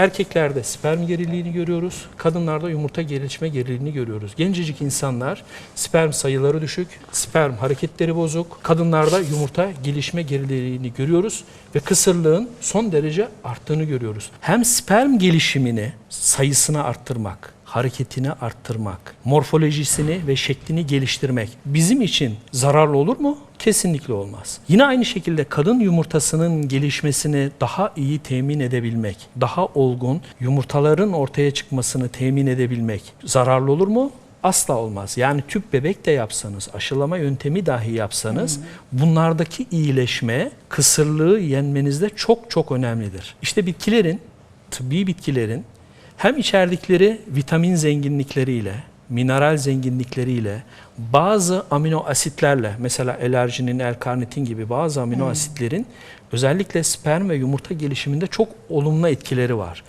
Erkeklerde sperm geriliğini görüyoruz. Kadınlarda yumurta gelişme geriliğini görüyoruz. Gencecik insanlar sperm sayıları düşük, sperm hareketleri bozuk. Kadınlarda yumurta gelişme geriliğini görüyoruz ve kısırlığın son derece arttığını görüyoruz. Hem sperm gelişimini sayısını arttırmak, hareketini arttırmak, morfolojisini ve şeklini geliştirmek bizim için zararlı olur mu? Kesinlikle olmaz. Yine aynı şekilde kadın yumurtasının gelişmesini daha iyi temin edebilmek, daha olgun yumurtaların ortaya çıkmasını temin edebilmek zararlı olur mu? Asla olmaz. Yani tüp bebek de yapsanız, aşılama yöntemi dahi yapsanız bunlardaki iyileşme kısırlığı yenmenizde çok çok önemlidir. İşte bitkilerin, tıbbi bitkilerin hem içerdikleri vitamin zenginlikleriyle, mineral zenginlikleriyle, bazı amino asitlerle, mesela elerjinin, L-karnitin gibi bazı amino asitlerin özellikle sperm ve yumurta gelişiminde çok olumlu etkileri var.